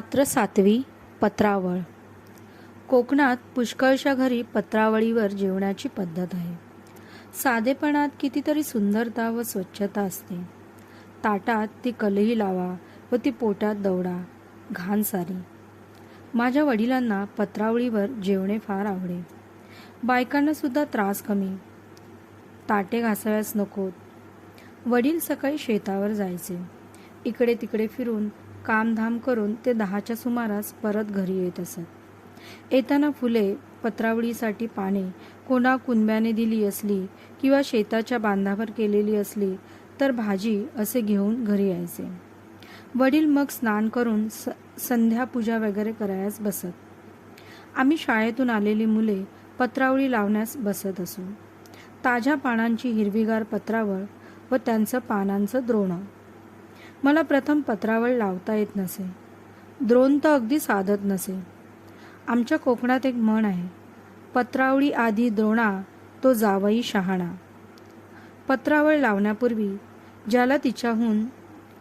पात्र सातवी पत्रावळ. कोकणात पुष्कळशा घरी पत्रावळीवर जेवणाची पद्धत आहे. साधेपणात कितीतरी सुंदरता व स्वच्छता असते. ताटात ती कलही लावा व ती पोटात दौडा घाण सारी माझ्या वडिलांना पत्रावळीवर जेवणे फार आवडे. बायकांनासुद्धा त्रास कमी. ताटे घासाव्यास नकोत वडील सकाळी शेतावर जायचे. इकडे तिकडे फिरून कामधाम करून ते दहाच्या सुमारास परत घरी येत असत. येताना फुले पत्रावळीसाठी पाने कोणा कुंब्याने दिली असली किंवा शेताच्या बांधावर केलेली असली तर भाजी असे घेऊन घरी यायचे. वडील मग स्नान करून स संध्यापूजा वगैरे करायस बसत. आम्ही शाळेतून आलेली मुले पत्रावळी लावण्यास बसत असू ताज्या पानांची हिरवीगार पत्रावळ व त्यांचं पानांचं द्रोणं. मला प्रथम पत्रावळ लावता येत नसे. द्रोण तर अगदी साधत नसे. आमच्या कोकणात एक म्हण आहे पत्रावळी आधी द्रोणा तो जावई शहाणा. पत्रावळ लावण्यापूर्वी ज्याला तिच्याहून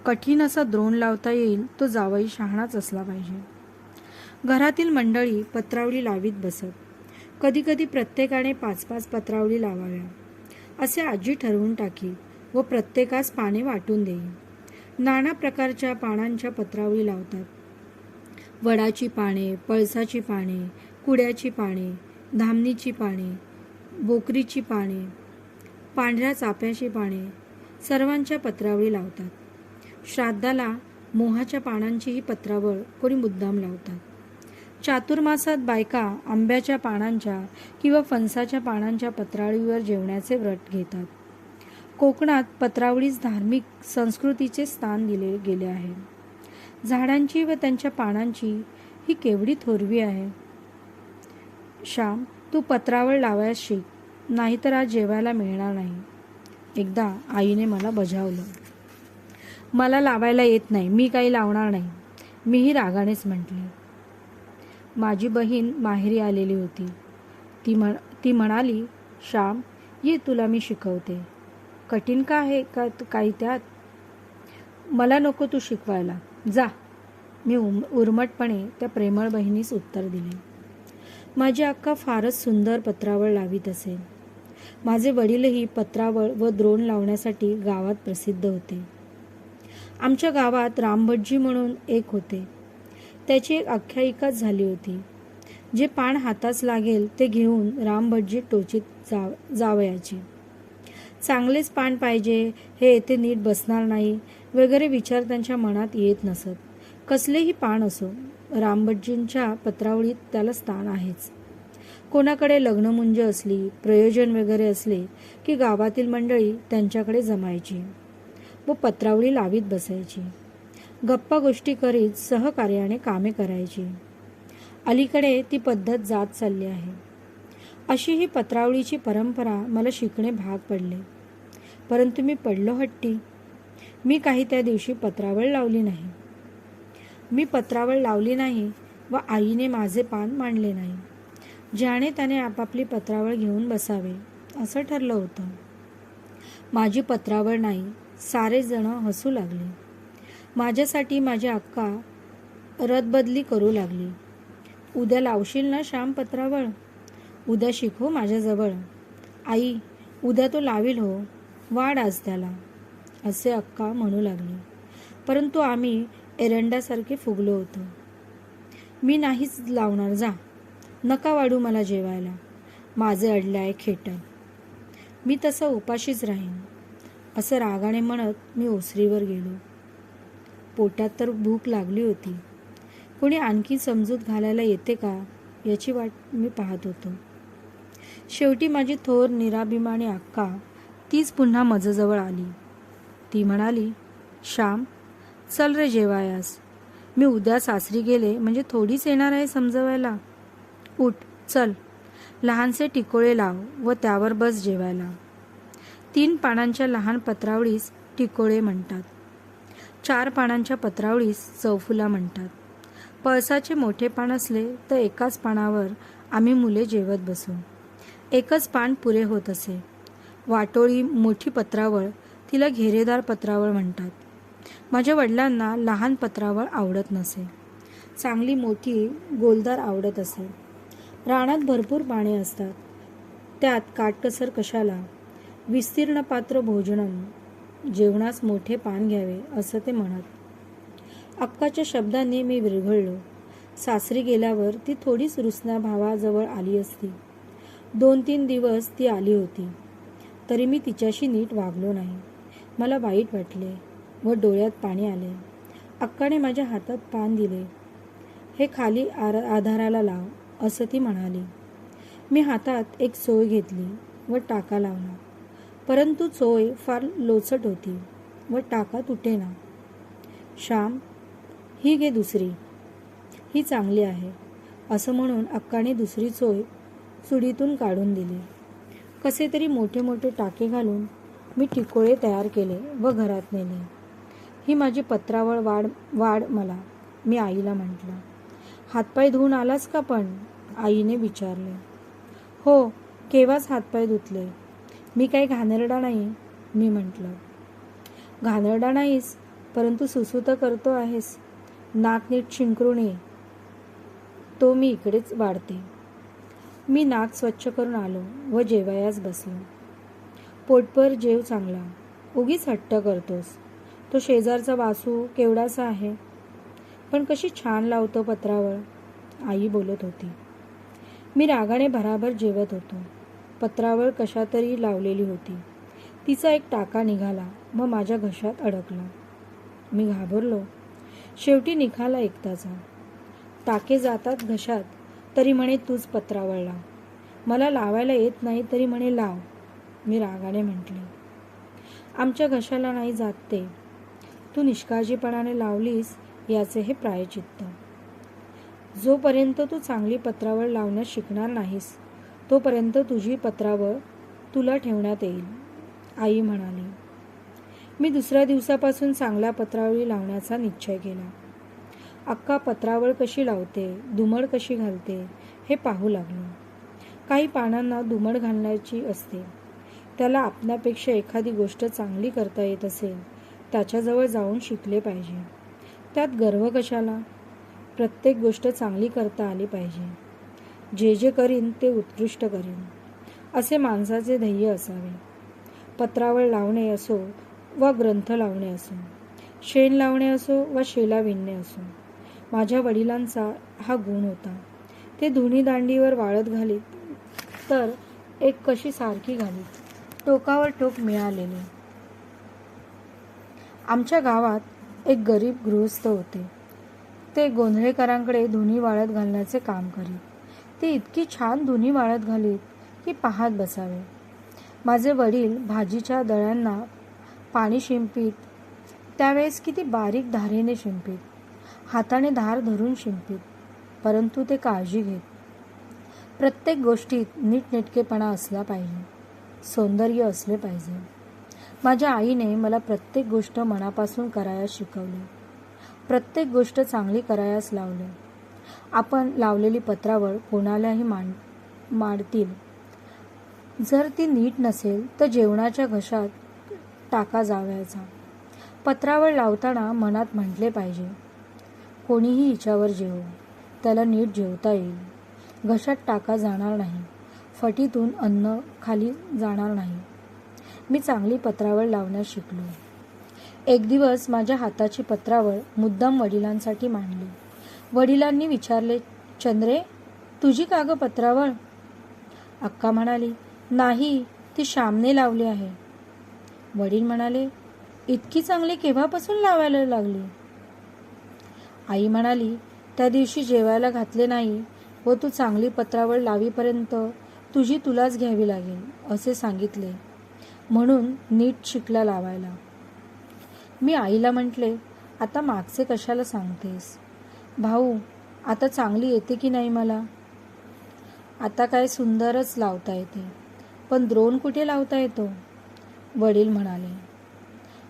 कठीण असा द्रोण लावता येईल तो जावई शहाणाच असला पाहिजे. घरातील मंडळी पत्रावळी लावीत बसत. कधीकधी प्रत्येकाने पाच पाच पत्रावळी लावाव्या. असे आजी ठरवून टाकी व प्रत्येकास पाने वाटून देईल नाना प्रकारच्या पानांच्या पत्रावळी लावतात. वडाची पाने पळसाची पाने कुड्याची पाने धामणीची पाने बोकरीची पाने पांढऱ्या चाप्याची पाने सर्वांच्या पत्रावळी लावतात. श्राद्धाला मोहाच्या पानांचीही पत्रावळ कोणी मुद्दाम लावतात. चातुर्मासात बायका आंब्याच्या पानांच्या किंवा फणसाच्या पानांच्या पत्रावळीवर जेवण्याचे व्रत घेतात. कोकणात पत्रावळीस धार्मिक संस्कृतीचे स्थान दिले गेले आहे. झाडांची व त्यांच्या पानांची ही केवढी थोरवी आहे. श्याम तू पत्रावळ लावायस शिक नाहीतर आज जेवायला मिळणार नाही. एकदा आईने मला बजावलं. मला लावायला येत नाही मी काही लावणार नाही. मीही रागानेच म्हटले. माझी बहीण माहेरी आलेली होती. ती म्हण ती म्हणाली श्याम ये तुला मी शिकवते. कठीण का आहे का काही त्यात? मला नको तू शिकवायला. जा. मी उम उर्मटपणे त्या प्रेमळ बहिणीस उत्तर दिले. माझी अक्का फारच सुंदर पत्रावळ लावीत असेल माझे वडीलही पत्रावळ व द्रोण लावण्यासाठी गावात प्रसिद्ध होते. आमच्या गावात रामभटजी म्हणून एक होते. त्याची एक आख्यायिकाच झाली होती. जे पान हातास लागेल ते घेऊन रामभटजी टोचीत जा जावयाची. चांगलेच पान पाहिजे हे येथे नीट बसणार नाही वगैरे विचार त्यांच्या मनात येत नसत. कसलेही पान असो रामभटजींच्या पत्रावळीत त्याला स्थान आहेच. कोणाकडे लग्नमुंज असली प्रयोजन वगैरे असले की गावातील मंडळी त्यांच्याकडे जमायची. व पत्रावळी लावीत बसायची. गप्पा गोष्टी करीत सहकार्याने कामे करायची. अलीकडे ती पद्धत जात चालली आहे. अशी ही पत्रावळीची परंपरा मला शिकणे भाग पडले. परंतु मी पडलो हट्टी. मी काही त्या दिवशी पत्रावळ लावली नाही. मी पत्रावळ लावली नाही व आईने माझे पान मांडले नाही. ज्याने त्याने आपापली पत्रावळ घेऊन बसावे असं ठरलं होतं. माझी पत्रावळ नाही सारेजण हसू लागले. माझ्यासाठी माझी अक्का रदबदली करू लागली. उद्या लावशील ना श्याम पत्रावळ? उद्या शिकू माझ्याजवळ. आई उद्या तो लावील हो वाढ आज त्याला असे अक्का म्हणू लागले. परंतु आम्ही एरंडासारखे फुगलो होतो. मी नाहीच लावणार जा. नका वाढू मला जेवायला. माझे अडले आहे खेटन मी तसं उपाशीच राहीन. असं रागाने म्हणत मी ओसरीवर गेलो. पोटात तर भूक लागली होती. कोणी आणखी समजूत घालायला येते का याची वाट मी पाहत होतो. शेवटी माझी थोर निराभिमानी अक्का तीच पुन्हा मजजवळ आली. ती म्हणाली श्याम चल रे जेवायास. मी उद्या सासरी गेले म्हणजे थोडीच येणार आहे समजवायला. उठ चल. लहानसे टिकोळे लाव व त्यावर बस जेवायला. तीन पानांच्या लहान पत्रावळीस टिकोळे म्हणतात. चार पानांच्या पत्रावळीस चौफुला म्हणतात. पळसाचे मोठे पान असले तर एकाच पानावर आम्ही मुले जेवत बसू. एकच पान पुरे होत असे. वाटोळी मोठी पत्रावळ तिला घेरेदार पत्रावळ म्हणतात. माझ्या वडिलांना लहान पत्रावळ आवडत नसे. चांगली मोठी गोलदार आवडत असे. रानात भरपूर पाणी असतात. त्यात काटकसर कशाला? विस्तीर्ण पात्र भोजनम. जेवणास मोठे पान घ्यावे असं ते म्हणत. अक्काच्या शब्दांनी मी विरघळलो. सासरी गेल्यावर ती थोडीच रुसना भावाजवळ आली असती. दोन तीन दिवस ती आली होती. तरी मी तिच्याशी नीट वागलो नाही. मला वाईट वाटले व डोळ्यात पाणी आले. अक्काने माझ्या हातात पान दिले. हे खाली आर आधाराला लाव असं ती म्हणाली. मी हातात एक सोय घेतली व टाका लावला. परंतु चोय फार लोचट होती व टाका तुटेना. श्याम ही घे दुसरी. ही चांगली आहे असं म्हणून अक्काने दुसरी चोय चुडीतून काढून दिली. कसे तरी मोठे मोठे टाके घालून मी टिकोळे तयार केले व घरात नेले. ही माझी पत्रावळ वाढ वाढ मला मी आईला म्हटलं. हातपाय धुवून आलास का पण? आईने विचारले. हो केव्हाच हातपाय धुतले? मी काही घाणेरडा नाही मी म्हटलं. घाणेरडा नाहीस परंतु सुसूत करतो आहेस. नाक नीट शिंकरून ये तो मी इकडेच वाढते. मी नाक स्वच्छ करून आलो व जेवायास बसलो. पोटभर जेव चांगला. उगीच हट्ट करतोस. तो शेजारचा वासू केवढासा आहे? पण कशी छान लावतो पत्रावळ आई बोलत होती. मी रागाने भराभर जेवत होतो. पत्रावळ कशातरी लावलेली होती. तिचा एक टाका निघाला व माझ्या घशात अडकला. मी घाबरलो. शेवटी निघाला एकटाचा. टाके जातात घशात. तरी म्हणे तूच पत्रावळ लाव. मला लावायला येत नाही तरी म्हणे लाव. मी रागाने म्हटले. आमच्या घशाला नाही जात ते. तू निष्काळजीपणाने लावलीस याचे हे प्रायचित्त. जोपर्यंत तू चांगली पत्रावळ लावण्यास शिकणार नाहीस तोपर्यंत तुझी पत्रावळ तुला ठेवण्यात येईल आई म्हणाली. मी दुसऱ्या दिवसापासून चांगल्या पत्रावळी लावण्याचा निश्चय केला. अक्का पत्रावळ कशी लावते दुमड कशी घालते हे पाहू लागलो. काही पानांना दुमड घालण्याची असते. त्याला आपल्यापेक्षा एखादी गोष्ट चांगली करता येत असेल त्याच्याजवळ जाऊन शिकले पाहिजे. त्यात गर्व कशाला? प्रत्येक गोष्ट चांगली करता आली पाहिजे. जे जे करीन ते उत्कृष्ट करीन. असे माणसाचे ध्येय असावे. पत्रावळ लावणे असो वा ग्रंथ लावणे असो शेण लावणे असो वा शेला विणणे असो माझ्या वडिलांचा हा गुण होता. ते धुणी दांडीवर वाळत घालीत तर एक कशी सारखी घालीत. टोकावर टोक मिळालेले. आमच्या गावात एक गरीब गृहस्थ होते. ते गोंधळेकरांकडे धुनी वाळत घालण्याचे काम करीत. ते इतकी छान धुनी वाळत घालीत की पाहत बसावे. माझे वडील भाजीच्या दळ्यांना पाणी शिंपीत त्यावेळेस किती बारीक धारेने शिंपीत. हाताने धार धरून शिंपीत परंतु ते काळजी घेत. प्रत्येक गोष्टीत नीटनेटकेपणा असला पाहिजे सौंदर्य असले पाहिजे. माझ्या आईने मला प्रत्येक गोष्ट मनापासून करायला शिकवली. प्रत्येक गोष्ट चांगली करायस लावले. आपण लावलेली पत्रावळ कोणालाही मांड मांडतील. जर ती नीट नसेल तर जेवणाच्या घशात टाका जावयाचा. पत्रावळ लावताना मनात म्हटले पाहिजे कोणीही हिच्यावर जेवो. त्याला नीट जेवता येईल. घशात टाका जाणार नाही. फटीतून अन्न खाली जाणार नाही. मी चांगली पत्रावळ लावण्यास शिकलो. एक दिवस माझ्या हाताची पत्रावळ मुद्दाम वडिलांसाठी मांडली. वडिलांनी विचारले चंद्रे तुझी का गं पत्रावळ? अक्का म्हणाली नाही ती श्यामने लावली आहे. वडील म्हणाले इतकी चांगली केव्हापासून लावायला लागली? आई म्हणाली त्या दिवशी जेवायला घातले नाही व तू चांगली पत्रावळ लावीपर्यंत तुझी तुलाच घ्यावी लागेल असे सांगितले. म्हणून नीट शिकला लावायला. मी आईला म्हटले आता मागचे कशाला सांगतेस? भाऊ आता चांगली येते की नाही मला? आता काय सुंदरच लावता येते पण द्रोण कुठे लावता येतो? वडील म्हणाले.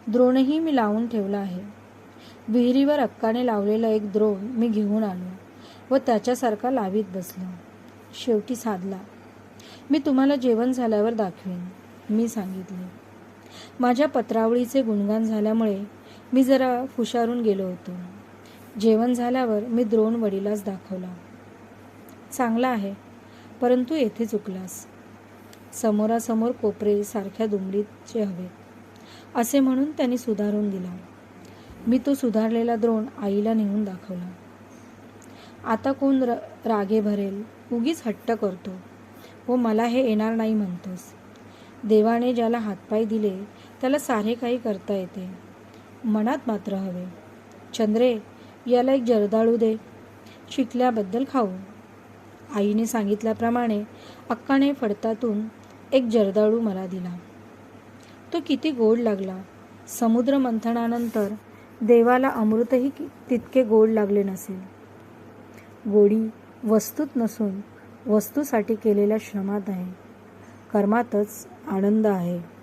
द्रोणही मी लावून ठेवला आहे. विहिरीवर अक्काने लावलेला एक द्रोण मी घेऊन आलो व त्याच्यासारखा लावीत बसलो. शेवटी साधला. मी तुम्हाला जेवण झाल्यावर दाखवेन मी सांगितले. माझ्या पत्रावळीचे गुणगान झाल्यामुळे मी जरा हुशारून गेलो होतो. जेवण झाल्यावर मी द्रोण वडिलास दाखवला. चांगला आहे परंतु येथे चुकलास. समोरासमोर कोपरे सारख्या दुमडीचे हवेत. असे म्हणून त्यांनी सुधारून दिला. मी तो सुधारलेला द्रोण आईला नेऊन दाखवला. आता कोण र रागे भरेल? उगीच हट्ट करतो. व मला हे येणार नाही म्हणतोस. देवाने ज्याला हातपाय दिले त्याला सारे काही करता येते. मनात मात्र हवे. चंद्रे याला एक जर्दाळू दे. शिकल्याबद्दल खाऊ. आईने सांगितल्याप्रमाणे अक्काने फडतातून एक जर्दाळू मला दिला. तो किती गोड लागला. समुद्र मंथनानंतर देवाला अमृतही कि- तितके गोड लागले नसेल. गोडी वस्तूत नसून वस्तूसाठी केलेल्या श्रमात आहे. कर्मातच आनंद आहे.